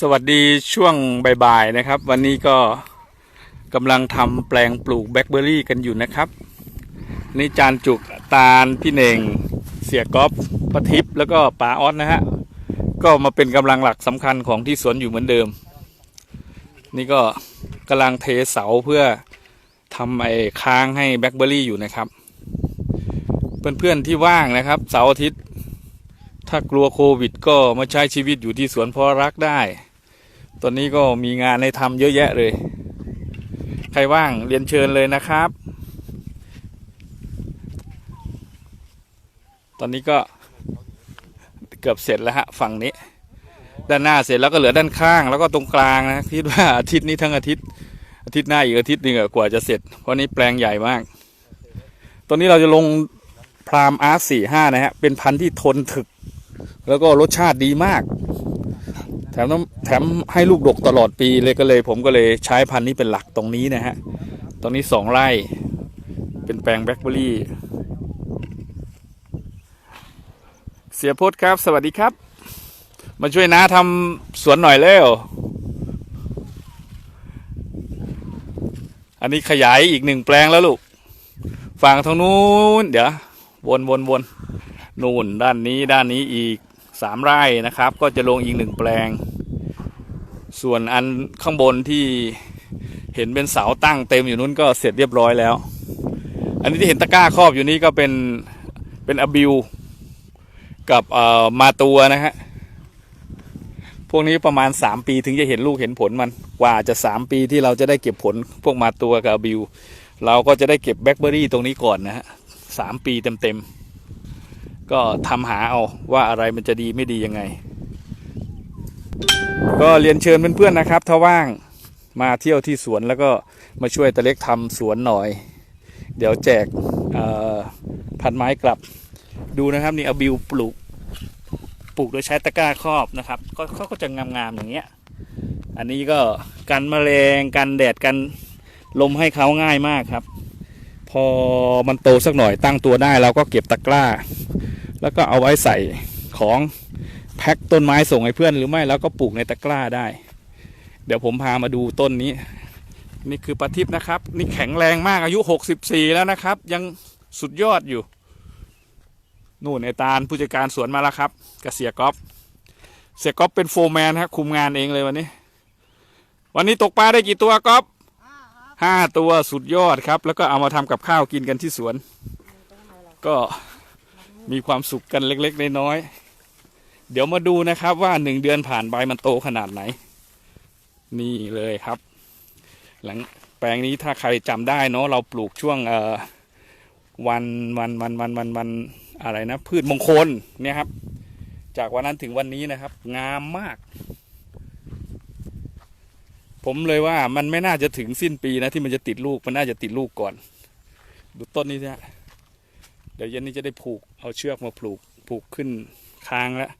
สวัสดีช่วงบ่ายๆนะครับ วันนี้ก็กำลังทำแปลงปลูกแบล็คเบอร์รี่กันอยู่นะครับนี่จานจุกตาลพี่เน่ง เสียกอฟปะทิพย์แล้วก็ป๋าออสนะฮะก็มาเป็นกำลังหลักสำคัญของที่สวนอยู่เหมือนเดิม นี่ก็กำลังเทเสาเพื่อทำไอ้ค้างให้แบล็คเบอร์รี่อยู่นะครับ เพื่อนๆที่ว่างนะครับเสาร์อาทิตย์ ถ้ากลัวโควิดก็มาใช้ชีวิตอยู่ที่สวนเพอรักได้ ตอนนี้ก็มีงานให้ทำเยอะแยะเลย ใครว่างเรียนเชิญเลยนะครับ ตอนนี้ก็เกือบเสร็จแล้วฮะฝั่งนี้ ด้านหน้าเสร็จแล้วก็เหลือด้านข้าง แล้วก็ตรงกลางนะคิดว่าอาทิตย์นี้ทั้งอาทิตย์ อาทิตย์หน้าอีกอาทิตย์หนึงกว่าจะเสร็จ เพราะนี้แปลงใหญ่มาก ตอนนี้เราจะลงพรามอาร์สี่ห้านะฮะ เป็นพันธุ์ที่ทนถึก แล้วก็รสชาติดีมาก แถมต้องแถมให้ลูกดกตลอดปีเลยก็เลย ผมก็เลยใช้พันธุ์นี้เป็นหลักตรงนี้นะฮะ ตรงนี้สองไร่ เป็นแปลงแบล็คเบอร์รี่ เสียโพดครับ สวัสดีครับ มาช่วยน้าทำสวนหน่อยเร็วอันนี้ขยายอีกหนึ่งแปลงแล้วลูก ฝั่งทางนู้น เดี๋ยว วนวนวน นู่นด้านนี้ด้านนี้อีกสามไร่นะครับ ก็จะลงอีกหนึ่งแปลง ส่วนอันข้างบนที่เห็นเป็นเสาตั้งเต็มอยู่นู้นก็เสร็จเรียบร้อยแล้ว อันนี้ที่เห็นตะกร้าครอบอยู่นี้ก็เป็นเป็นอบิวกับเอ่อมาตัวนะฮะพวกนี้ประมาณ 3 ปีถึงจะเห็นลูกเห็นผลมันกว่าจะ 3 ปีที่เราจะได้เก็บผลพวกมาตัวกับบิว เราก็จะได้เก็บแบล็คเบอร์รี่ตรงนี้ก่อนนะฮะสามปีเต็มๆ ก็ทำหาเอาว่าอะไรมันจะดีไม่ดียังไง ก็เรียนเชิญเพื่อนๆนะครับ ถ้าว่างมาเที่ยวที่สวนแล้วก็มาช่วยตะเล็กทำสวนหน่อย เดี๋ยวแจกพันไม้กลับดูนะครับนี่เอาบิวปลูกปลูกโดยใช้ตะกร้าครอบนะครับก็เขาก็จะงามๆอย่างเงี้ย อันนี้ก็กันแมลงกันแดดกันลมให้เขาง่ายมากครับ พอมันโตสักหน่อยตั้งตัวได้เราก็เก็บตะกร้า แล้วก็เอาไว้ใส่ของแพ็คต้นไม้ส่งให้เพื่อนหรือไม่แล้วก็ปลูกในตะกร้าได้ เดี๋ยวผมพามาดูต้นนี้ นี่คือปลาทิพย์นะครับ นี่แข็งแรงมากอายุ 64 แล้วนะครับ ยังสุดยอดอยู่ นู่นไอตาลผู้จัดการสวนมาแล้วครับกับเสียก๊อฟเสียก๊อฟเป็นโฟร์แมนครับคุมงานเองเลยวันนี้ วันนี้ตกปลาได้กี่ตัวก๊อฟห้าตัวสุดยอดครับ แล้วก็เอามาทำกับข้าวกินกันที่สวน ก็ มีความสุขกันเล็กๆน้อยๆเดี๋ยวมาดูนะครับว่าหนึ่งเดือนผ่านไปมันโตขนาดไหน นี่เลยครับ หลังแปลงนี้ถ้าใครจำได้เนาะเราปลูกช่วงเอ่อวันวันวันวันวันวันอะไรนะ พืชมงคลเนี่ยครับ จากวันนั้นถึงวันนี้นะครับ งามมาก ผมเลยว่ามันไม่น่าจะถึงสิ้นปีนะที่มันจะติดลูกมันน่าจะติดลูกก่อน ดูต้นนี้นะเดี๋ยวเย็นนี้จะได้ผูก เอาเชือกมาผูกผูกขึ้นคางแล้ว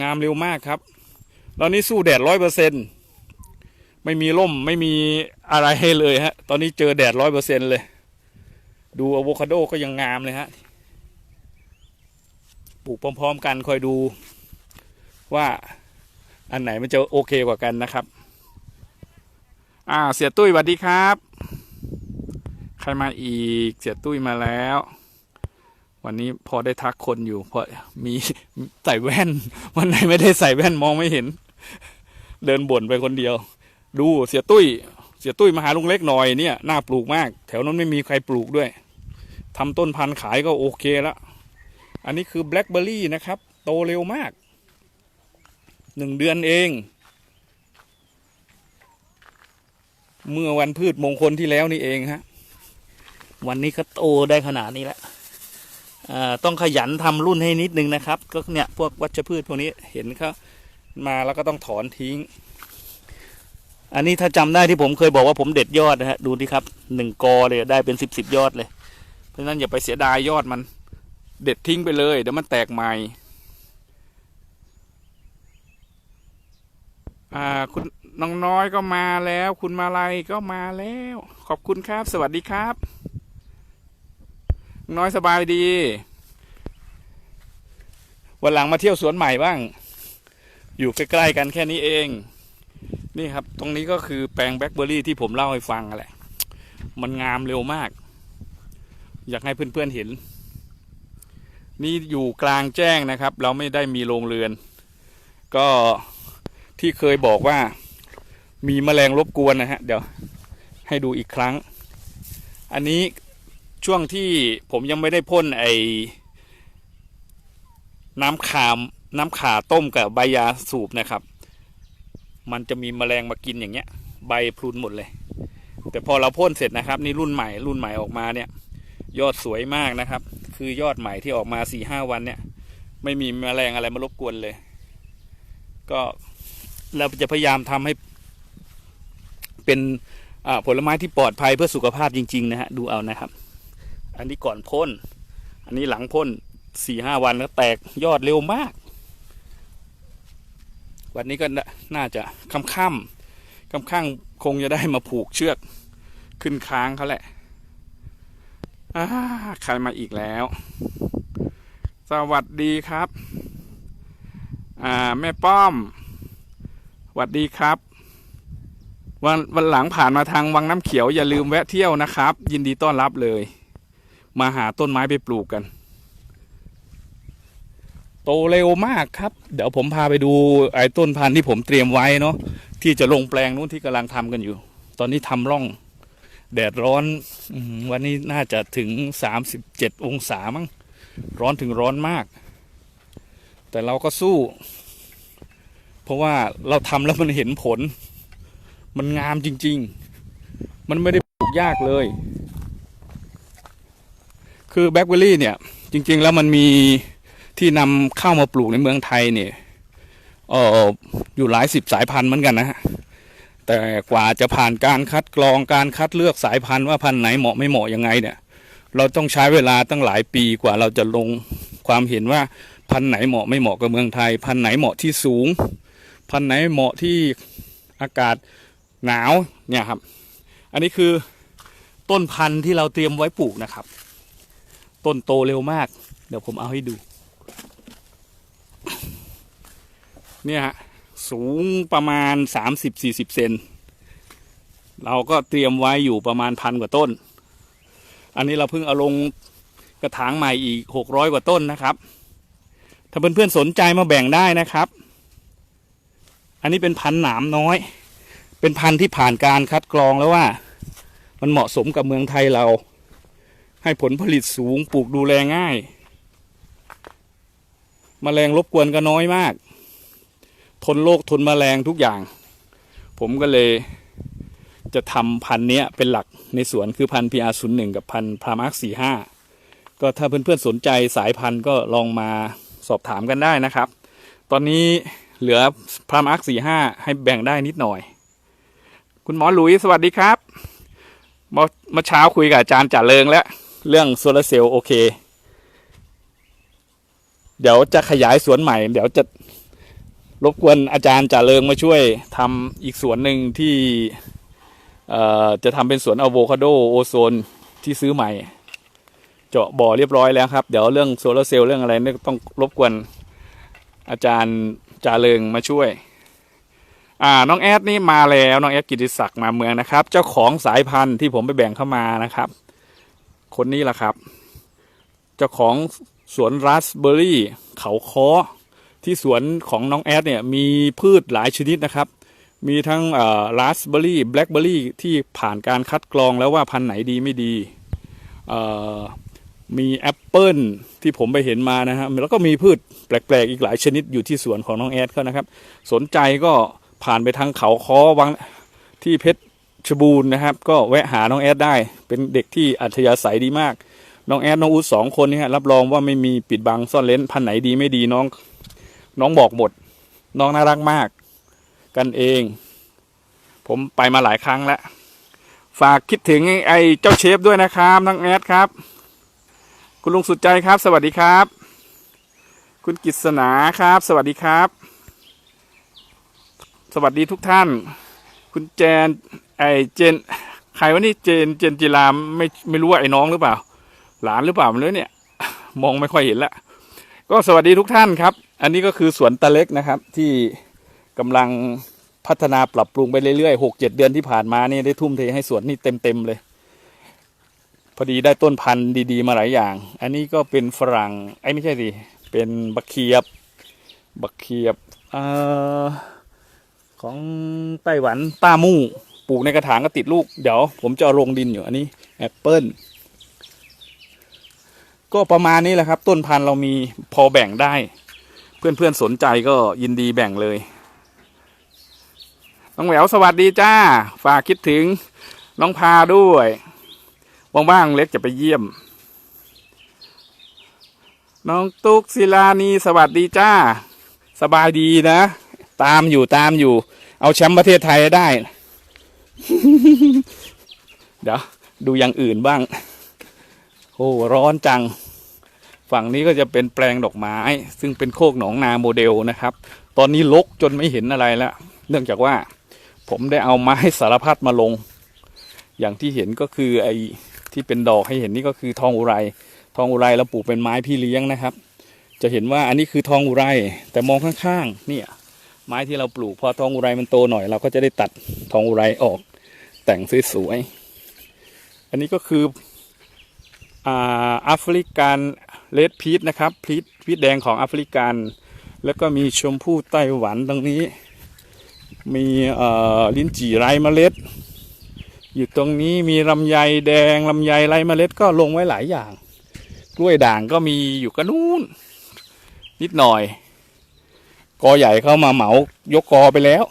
งามเร็วมากครับตอนนี้สู้แดดร้อยเปอร์เซ็นไม่มีร่มไม่มีอะไรให้เลยฮะ ตอนนี้เจอแดดร้อยเปอร์เซ็นเลย ดูอะโวคาโดก็ยังงามเลยฮะปลูกพร้อม ๆ กันคอยดูว่าอันไหนมันจะโอเคกว่ากันนะครับ อ่าเสียตุ้ยสวัสดีครับ ใครมาอีกเสียตุ้ยมาแล้ว วันนี้พอได้ทักคนอยู่ เพราะมีใส่แว่น วันไหนไม่ได้ใส่แว่นมองไม่เห็น เดินบ่นไปคนเดียว ดูเสียตุ้ย เสียตุ้ยมาหาลุงเล็กหน่อยเนี่ยน่าปลูกมาก แถวนั้นไม่มีใครปลูกด้วยทำต้นพันธุ์ขายก็โอเคแล้วอันนี้คือแบล็คเบอร์รี่นะครับ โตเร็วมากหนึ่งเดือนเอง เมื่อวันพืชมงคลที่แล้วนี่เองฮะวันนี้ก็โตได้ขนาดนี้แล้ว ต้องขยันทำรุ่นให้นิดนึงนะครับ ก็เนี่ยพวกวัชพืชพวกนี้เห็นเขามาแล้วก็ต้องถอนทิ้ง อันนี้ถ้าจำได้ที่ผมเคยบอกว่าผมเด็ดยอดนะฮะดูดิครับหนึ่งกอเลยได้เป็นสิบสิบยอดเลย เพราะฉะนั้นอย่าไปเสียดายยอดมันเด็ดทิ้งไปเลยเดี๋ยวมันแตกใหม่อ่าคุณน้องน้อยก็มาแล้ว คุณมาลัยก็มาแล้ว ขอบคุณครับ สวัสดีครับ น้อยสบายดี วันหลังมาเที่ยวสวนใหม่บ้าง อยู่ใกล้ๆกันแค่นี้เอง นี่ครับ ตรงนี้ก็คือแปลงแบล็คเบอร์รี่ที่ผมเล่าให้ฟังแหละ มันงามเร็วมาก อยากให้เพื่อนๆเห็น นี่อยู่กลางแจ้งนะครับ เราไม่ได้มีโรงเรือน ก็ที่เคยบอกว่ามีแมลงรบกวนนะฮะ เดี๋ยวให้ดูอีกครั้ง อันนี้ ช่วงที่ผมยังไม่ได้พ่นไอ้น้ำขามน้ำขาต้มกับใบยาสูบนะครับ มันจะมีแมลงมากินอย่างเงี้ย ใบพลุนหมดเลย แต่พอเราพ่นเสร็จนะครับ นี่รุ่นใหม่รุ่นใหม่ออกมาเนี่ย ยอดสวยมากนะครับ คือยอดใหม่ที่ออกมาสี่ห้าวันเนี่ย ไม่มีแมลงอะไรมารบกวนเลย ก็เราจะพยายามทำให้เป็นผลไม้ที่ปลอดภัยเพื่อสุขภาพจริง ๆ นะฮะดูเอานะครับ อันนี้ก่อนพ่น อันนี้หลังพ่นสี่ห้าวันแล้วแตกยอดเร็วมาก วันนี้ก็น่าจะค่ำค่ำๆค่ำข้างคงจะได้มาผูกเชือก ขึ้นค้างเขาแหละอาใครมาอีกแล้ว สวัสดีครับ อ่า แม่ป้อม สวัสดีครับ วันวันหลังผ่านมาทางวังน้ำเขียวอย่าลืมแวะเที่ยวนะครับ ยินดีต้อนรับเลย มาหาต้นไม้ไปปลูกกัน โตเร็วมากครับ เดี๋ยวผมพาไปดูไอ้ต้นพันธุ์ที่ผมเตรียมไว้เนาะที่จะลงแปลงนู้นที่กำลังทำกันอยู่ ตอนนี้ทำร่อง แดดร้อนวันนี้น่าจะถึงสามสิบเจ็ดองศามั้งร้อนถึงร้อนมาก แต่เราก็สู้ เพราะว่าเราทำแล้วมันเห็นผล มันงามจริง ๆ มันไม่ได้ปลูกยากเลย คือแบล็คเบอร์รี่เนี่ย จริง ๆ แล้วมันมีที่นำเข้ามาปลูกในเมืองไทยเนี่ยอออยู่หลายสิบสายพันธุ์เหมือนกันนะฮะแต่กว่าจะผ่านการคัดกรองการคัดเลือกสายพันธุ์ว่าพันธุ์ไหนเหมาะไม่เหมาะยังไงเนี่ย เราต้องใช้เวลาตั้งหลายปีกว่าเราจะลงความเห็นว่าพันธุ์ไหนเหมาะไม่เหมาะกับเมืองไทย พันธุ์ไหนเหมาะที่สูง พันธุ์ไหนเหมาะที่อากาศหนาวเนี่ยครับ อันนี้คือต้นพันธุ์ที่เราเตรียมไว้ปลูกนะครับ ต้นโตเร็วมาก เดี๋ยวผมเอาให้ดู เนี่ยฮะ สูงประมาณ 30-40 เซนเราก็เตรียมไว้อยู่ประมาณพันกว่าต้น อันนี้เราเพิ่งเอาลงกระถางใหม่อีก 600 กว่าต้นนะครับ ถ้าเพื่อนๆสนใจมาแบ่งได้นะครับ อันนี้เป็นพันหนามน้อย เป็นพันที่ผ่านการคัดกรองแล้วว่า มันเหมาะสมกับเมืองไทยเรา ให้ผลผลิตสูงปลูกดูแลง่ายมแมลงรบกวนก็น้อยมาก ทนโรคทนแมลงทุกอย่าง ผมก็เลยจะทำพันธุ์เนี้ยเป็นหลักในสวนคือพันธุ์ PR 0 1 กับพันธุ์พามาร์ค45 ก็ถ้าเพื่อนๆสนใจสายพันธุ์ก็ลองมาสอบถามกันได้นะครับ ตอนนี้เหลือพรามาร์ค45 ให้แบ่งได้นิดหน่อย คุณหมอหลุยสวัสดีครับมื่อเมื่อเช้าคุยกับอาจารย์จ่าเริงแล้ว เรื่องโซลาร์เซลล์โอเค เดี๋ยวจะขยายสวนใหม่ เดี๋ยวจะรบกวนอาจารย์จ่าเริงมาช่วยทำอีกสวนหนึ่งที่จะทำเป็นสวนอะโวคาโดโอโซนที่ซื้อใหม่ เจาะบ่อเรียบร้อยแล้วครับ เดี๋ยวเรื่องโซลาร์เซลล์เรื่องอะไรเนี่ยต้องรบกวนอาจารย์จ่าเริงมาช่วย อ่าน้องแอดนี่มาแล้วน้องแอดกิติศักดิ์มาเมืองนะครับ เจ้าของสายพันธุ์ที่ผมไปแบ่งเข้ามานะครับ คนนี้แหละครับ เจ้าของสวนราสเบอร์รี่ เขาค้อที่สวนของน้องแอดเนี่ยมีพืชหลายชนิดนะครับ มีทั้งราสเบอร์รี่แบล็คเบอร์รี่ที่ผ่านการคัดกรองแล้วว่าพันธุ์ไหนดีไม่ดีมีแอปเปิลที่ผมไปเห็นมานะฮะแล้วก็มีพืชแปลกๆ อีกหลายชนิดอยู่ที่สวนของน้องแอดเขานะครับ สนใจก็ผ่านไปทางเขาค้อวังที่เพชร ชบูรณ์นะครับ ก็แวะหาน้องแอดได้ เป็นเด็กที่อัธยาศัยดีมาก น้องแอดน้องอูดสองคนนี่ฮะรับรองว่าไม่มีปิดบังซ่อนเลนพันไหนดีไม่ดีน้อง น้องบอกหมด น้องน่ารักมาก กันเอง ผมไปมาหลายครั้งแล้ว ฝากคิดถึงไอ้เจ้าเชฟด้วยนะครับน้องแอดครับ คุณลุงสุดใจครับ สวัสดีครับ คุณกิษณาครับ สวัสดีครับ สวัสดีทุกท่าน คุณแจน ไอเจน ใครวะนี่เจนเจนจิรามไม่ไม่รู้ว่าไอ้น้องหรือเปล่า หลานหรือเปล่าไม่รู้เนี่ย มองไม่ค่อยเห็นละก็สวัสดีทุกท่านครับ อันนี้ก็คือสวนตะเล็กนะครับ ที่กำลังพัฒนาปรับปรุงไปเรื่อยๆหกเจ็ดเดือนที่ผ่านมานี่ได้ทุ่มเทให้สวนนี่เต็มๆเลย พอดีได้ต้นพันธุ์ดีๆมาหลายอย่าง อันนี้ก็เป็นฝรั่งไอ้ไม่ใช่ดิเป็นบักเขียบ บักเขียบอของไต้หวันต้ามู่ ปลูกในกระถางก็ติดลูก เดี๋ยวผมจะลงดินอยู่อันนี้แอปเปิลก็ประมาณนี้แหละครับ ต้นพันธุ์เรามีพอแบ่งได้ เพื่อนๆสนใจก็ยินดีแบ่งเลยน้องแหววสวัสดีจ้า ฝากคิดถึงน้องพาด้วยว่างๆเล็กจะไปเยี่ยม น้องตุ๊กศิลานีสวัสดีจ้า สบายดีนะ ตามอยู่ตามอยู่ เอาแชมป์ประเทศไทยได้ เดี๋ยวดูอย่างอื่นบ้าง โอ้ร้อนจัง ฝั่งนี้ก็จะเป็นแปลงดอกไม้ ซึ่งเป็นโคกหนองนาโมเดลนะครับ ตอนนี้ลกจนไม่เห็นอะไรแล้วเนื่องจากว่าผมได้เอาไม้สารพัดมาลง อย่างที่เห็นก็คือไอ้ที่เป็นดอกให้เห็นนี่ก็คือทองอุไร ทองอุไรเราปลูกเป็นไม้พี่เลี้ยงนะครับ จะเห็นว่าอันนี้คือทองอุไร แต่มองข้างๆเนี่ยไม้ที่เราปลูกพอทองอุไรมันโตหน่อย เราก็จะได้ตัดทองอุไรออก แต่งสวยๆ อันนี้ก็คืออ่าแอฟริกันเลดพีชนะครับพีชพีชแดงของแอฟริกัน แล้วก็มีชมพู่ไต้หวันตรงนี้ มีเอ่อลิ้นจี่ไร้เมล็ด อยู่ตรงนี้มีลำไยแดงลำไยไร้เมล็ดก็ลงไว้หลายอย่าง กล้วยด่างก็มีอยู่กันนู้นนิดหน่อย กอใหญ่เข้ามาเหมายกกอไปแล้ว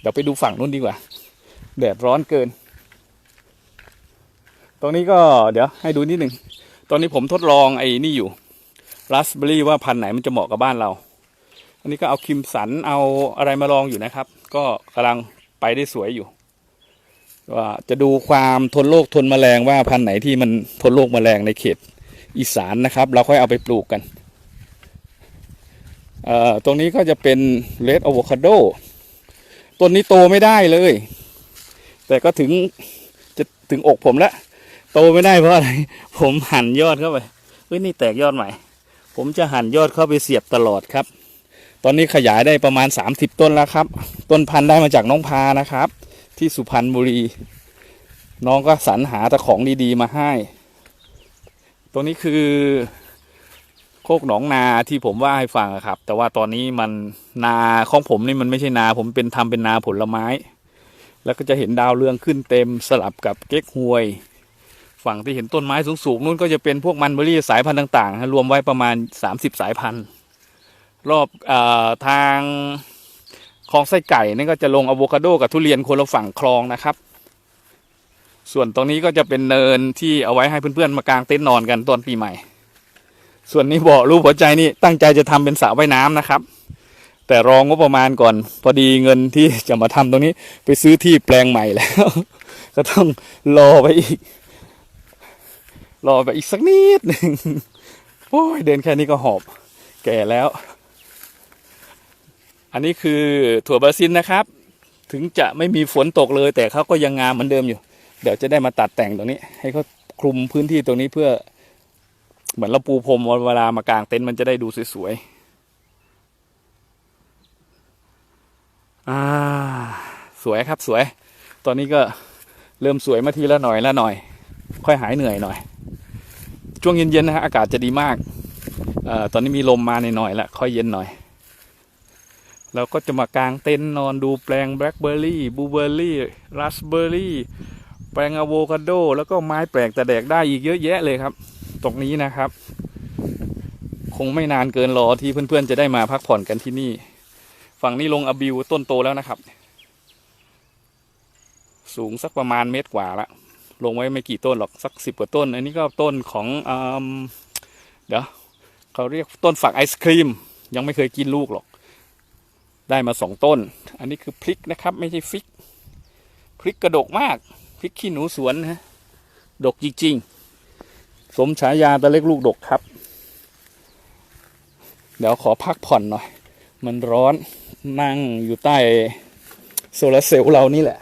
เดี๋ยวไปดูฝั่งนู้นดีกว่า แดดร้อนเกิน ตรงนี้ก็เดี๋ยวให้ดูนิดหนึ่ง ตอนนี้ผมทดลองไอ้นี่อยู่ราสเบอรี่ว่าพันธุ์ไหนมันจะเหมาะกับบ้านเรา อันนี้ก็เอาคิมสันเอาอะไรมาลองอยู่นะครับ ก็กำลังไปได้สวยอยู่ว่าจะดูความทนโรคทนแมลงว่าพันธุ์ไหนที่มันทนโรคแมลงในเขตอีสานนะครับ เราค่อยเอาไปปลูกกัน ตรงนี้ก็จะเป็นเลดอะโวคาโดต้นนี้โตไม่ได้เลย แต่ก็ถึงจะถึงอกผมแล้วโตไม่ได้เพราะอะไร ผมหั่นยอดเข้าไปเฮ้ยนี่แตกยอดใหม่ ผมจะหั่นยอดเข้าไปเสียบตลอดครับ ตอนนี้ขยายได้ประมาณ 30 ต้นแล้วครับ ต้นพันธุ์ได้มาจากน้องพานะครับ ที่สุพรรณบุรี น้องก็สรรหาแต่ของดีๆมาให้ ตรงนี้คือโคกหนองนาที่ผมว่าให้ฟังครับ แต่ว่าตอนนี้มันนาของผมนี่มันไม่ใช่นา ผมเป็นทำเป็นนาผลไม้ แล้วก็จะเห็นดาวเรืองขึ้นเต็มสลับกับเก๊กฮวย ฝั่งที่เห็นต้นไม้สูงๆนู่นก็จะเป็นพวกมันเบอรี่สายพันธุ์ต่างๆฮะรวมไว้ประมาณ 30 สายพันธุ์ รอบอทางคลองไส้ไก่นี่ก็จะลงอะโวคาโดกับทุเรียนคนละฝั่งคลองนะครับ ส่วนตรงนี้ก็จะเป็นเนินที่เอาไว้ให้เพื่อนๆมากางเต็นท์นอนกันตอนปีใหม่ ส่วนนี้บ่อรูปหัวใจนี่ตั้งใจจะทำเป็นสระว่ายน้ำนะครับ แต่รองงบประมาณก่อน พอดีเงินที่จะมาทำตรงนี้ ไปซื้อที่แปลงใหม่แล้ว ก็ต้องรอไปอีก รอไปอีกสักนิดหนึ่งโอ้ยเดินแค่นี้ก็หอบ แก่แล้ว อันนี้คือถั่วบราซิลนะครับ ถึงจะไม่มีฝนตกเลย แต่เขาก็ยังงามเหมือนเดิมอยู่ เดี๋ยวจะได้มาตัดแต่งตรงนี้ ให้เขาคลุมพื้นที่ตรงนี้เพื่อ เหมือนเราปูพรมเวลามากางเต็นท์มันจะได้ดูสวยๆ อ่า สวยครับสวย ตอนนี้ก็เริ่มสวยมาทีละหน่อยละหน่อย ค่อยหายเหนื่อยหน่อย ช่วงเย็นๆนะฮะอากาศจะดีมากออตอนนี้มีลมมาในหน่อยล้วค่อยเย็นหน่อยเราก็จะมากางเต็นท์นอนดูแปลงแบล็คเบอร์รี่บลูเบอร์รี่ราสเบอร์รี่แปลงอะโวคาโด แล้วก็ไม้แปลกแต่แดกได้อีกเยอะแยะเลยครับ ตรงนี้นะครับ คงไม่นานเกินรอที่เพื่อนๆจะได้มาพักผ่อนกันที่นี่ ฝั่งนี้ลงอบิวต้นโตแล้วนะครับ สูงสักประมาณเมตรกว่าละลงไว้ไม่กี่ต้นหรอกสักสิบกว่าต้น อันนี้ก็ต้นของอเดี๋ยวเขาเรียกต้นฝักไอศครีม ยังไม่เคยกินลูกหรอก ได้มาสองต้น อันนี้คือพริกนะครับ ไม่ใช่ฟิก พริกกระดกมาก พริกขี้หนูสวนนะฮะดกจริงๆ สมฉายาตะเล็กลูกดกครับ เดี๋ยวขอพักผ่อนหน่อย มันร้อนนั่งอยู่ใต้โซลาร์เซลล์เรานี่แหละ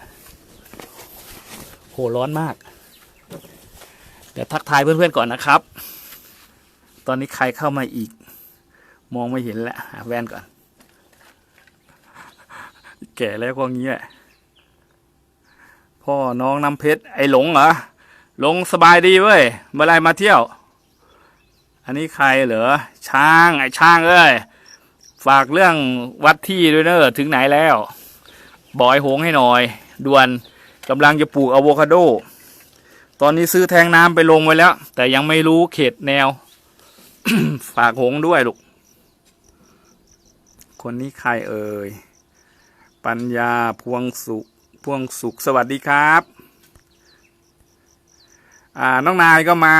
โหร้อนมาก เดี๋ยวทักทายเพื่อนๆก่อนนะครับ ตอนนี้ใครเข้ามาอีก มองไม่เห็นแล้วหาแว่นก่อน แก่แล้วก็งี้แหละพ่อน้องน้ำเพชรไอ้หลงเหรอหลงสบายดีเว้ยเมื่อไรมาเที่ยว อันนี้ใครเหรอช้างไอ้ช้างเอ้ย ฝากเรื่องวัดที่ด้วยเนอะถึงไหนแล้วบอยหงให้หน่อย ด่วนกำลังจะปลูกอะโวคาโด ตอนนี้ซื้อแทงน้ำไปลงไว้แล้ว แต่ยังไม่รู้เขตแนว ฝากหงด้วยลูก คนนี้ใครเอ่ย ปัญญาพวงสุขพวงสุขสวัสดีครับ อ่า น้องนายก็มา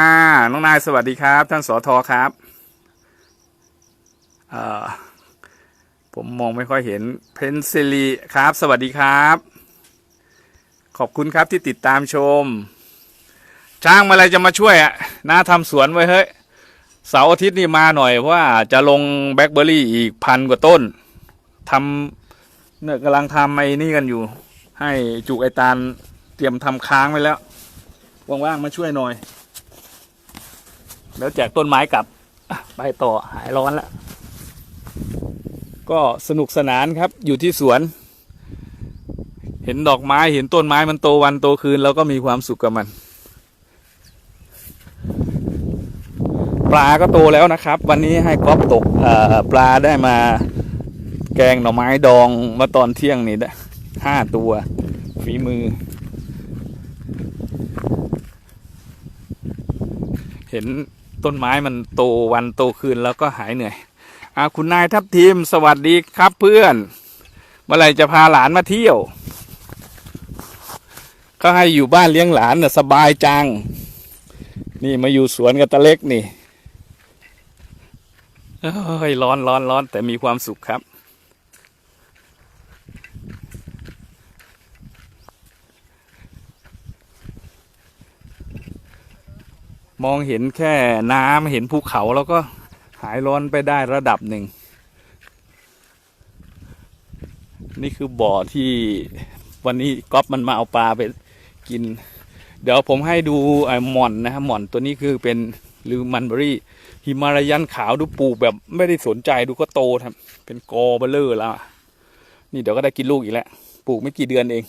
น้องนายสวัสดีครับ ท่านสอทอครับ เอ่า ผมมองไม่ค่อยเห็นเพนซิลีครับ สวัสดีครับ ขอบคุณครับที่ติดตามชมช้างมาอะไรจะมาช่วยอะน้าทำสวนไว้เฮ้ยเสาร์อาทิตย์นี่มาหน่อยเพราะว่าจะลงแบล็คเบอร์รี่อีกพันกว่าต้นทำเนี่ยกำลังทำไอ้นี่กันอยู่ ให้จุกไอตาลเตรียมทำค้างไว้แล้วว่างๆมาช่วยหน่อย แล้วแจกต้นไม้กลับ ไปต่อหายร้อนแล้ว ก็สนุกสนานครับอยู่ที่สวน เห็นดอกไม้เห็นต้นไม้มันโตวันโตคืนเราก็มีความสุขกับมัน ปลาก็โตแล้วนะครับ วันนี้ให้ก๊อฟตกปลาได้มาแกงหน่อไม้ดองมาตอนเที่ยงนี่ได้ห้าตัว ฝีมือ เห็นต้นไม้มันโตวันโตคืนแล้วก็หายเหนื่อย อาคุณนายทัพทีมสวัสดีครับเพื่อน เมื่อไหร่จะพาหลานมาเที่ยว ก็ให้อยู่บ้านเลี้ยงหลานน่ะสบายจัง นี่มาอยู่สวนกับตะเล็กนี่เอ้ยร้อนร้อนร้อนแต่มีความสุขครับ มองเห็นแค่น้ำเห็นภูเขาแล้วก็ หายร้อนไปได้ระดับหนึ่ง นี่คือบ่อที่วันนี้ก๊อฟมันมาเอาปลาไปกิน เดี๋ยวผมให้ดูไอ้หม่อนนะครับหม่อนตัวนี้คือเป็นหรือมันเบอรี่หิมารายันขาวดูปลูกแบบไม่ได้สนใจดูก็โตครับ เป็นกอเบลเลอร์แล้วอะนี่เดี๋ยวก็ได้กินลูกอีกแล้วปลูกไม่กี่เดือนเอง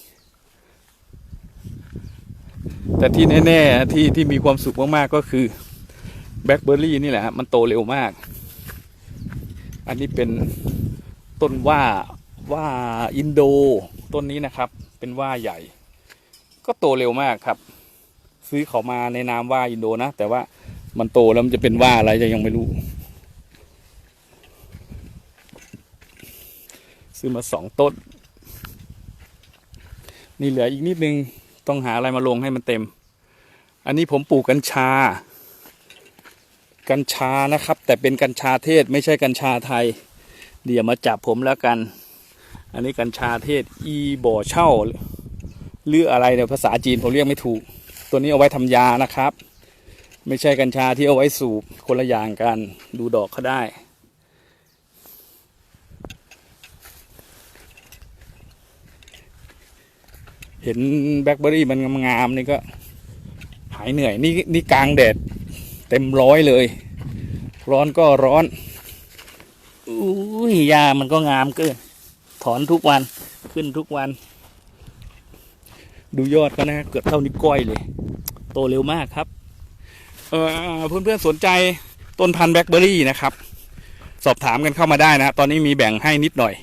แต่ที่แน่ๆที่ที่มีความสุขมากๆก็คือ แบล็คเบอร์รี่นี่แหละฮะมันโตเร็วมาก อันนี้เป็นต้นว่าว่าอินโดต้นนี้นะครับ เป็นว่าใหญ่ ก็โตเร็วมากครับ ซื้อเขามาในนามว่าอินโดนะ แต่ว่ามันโตแล้วมันจะเป็นว่าอะไรจะยังไม่รู้ ซื้อมาสองต้น นี่เหลืออีกนิดนึงต้องหาอะไรมาลงให้มันเต็ม อันนี้ผมปลูกกัญชา กัญชานะครับ แต่เป็นกัญชาเทศไม่ใช่กัญชาไทย เดี๋ยวมาจับผมแล้วกัน อันนี้กัญชาเทศอีบ่อเช่าหรืออะไรเนี่ยภาษาจีนผมเรียกไม่ถูก ตัวนี้เอาไว้ทำยานะครับ ไม่ใช่กัญชาที่เอาไว้สูบคนละอย่างกันดูดอกเขาได้เห็นแบล็คเบอร์รี่มันงามๆนี่ก็หายเหนื่อย นี่นี่กลางแดด เต็มร้อยเลย ร้อนก็ร้อนอุ้ยยามันก็งามเกินถอนทุกวันขึ้นทุกวัน ดูยอดก็นะเกือบเท่านิ้วก้อยเลย โตเร็วมากครับ เออเพื่อนๆสนใจต้นพันธุ์แบล็คเบอร์รี่นะครับ สอบถามกันเข้ามาได้นะ ตอนนี้มีแบ่งให้นิดหน่อย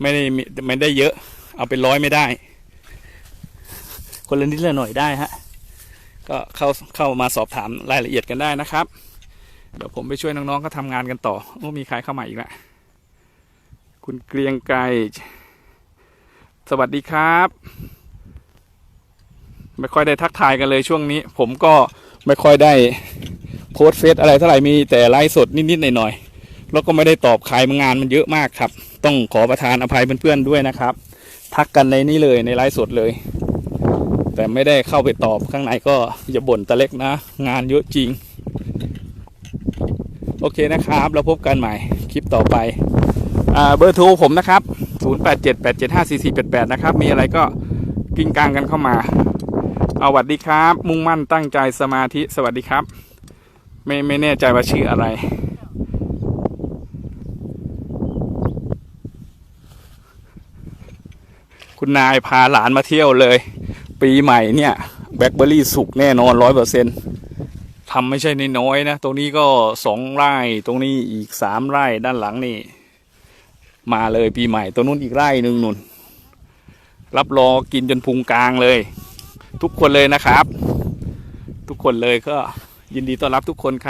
ไม่ได้ไม่ได้เยอะ เอาเป็นร้อยไม่ได้ คนละนิดละหน่อยได้ฮะ ก็เข้าเข้ามาสอบถามรายละเอียดกันได้นะครับ เดี๋ยวผมไปช่วยน้องๆเขาทำงานกันต่อโอ้มีใครเข้ามาอีกแล้วคุณเกรียงไกรสวัสดีครับ ไม่ค่อยได้ทักทายกันเลยช่วงนี้ ผมก็ไม่ค่อยได้โพสเฟซอะไรเท่าไหร่มีแต่ไลฟ์สดนิดๆหน่อยๆแล้วก็ไม่ได้ตอบใครงานมันเยอะมากครับ ต้องขอประทานอภัยเพื่อนๆด้วยนะครับ ทักกันในนี้เลยในไลฟ์สดเลย แต่ไม่ได้เข้าไปตอบข้างในก็อย่าบ่นตะเล็กนะ งานเยอะจริง โอเคนะครับแล้วพบกันใหม่คลิปต่อไปเบอร์โทรผมนะครับ 0878754488 นะครับ มีอะไรก็กิ้งกลางกันเข้ามา เอาสวัสดีครับ มุ่งมั่นตั้งใจสมาธิสวัสดีครับ ไม่ไม่แน่ใจว่าชื่ออะไรคุณนายพาหลานมาเที่ยวเลย ปีใหม่เนี่ยแบล็คเบอร์รี่สุกแน่นอนร้อยเปอร์เซ็นทำไม่ใช่นน้อยนะ ตรงนี้ก็สองไร่ตรงนี้อีกสามไร่ด้านหลังนี่ มาเลยปีใหม่ตรงนู้นอีกไร่หนึ่งนุ่น รับรอกินจนพุงกลางเลย ทุกคนเลยนะครับ ทุกคนเลยก็ยินดีต้อนรับทุกคนครับ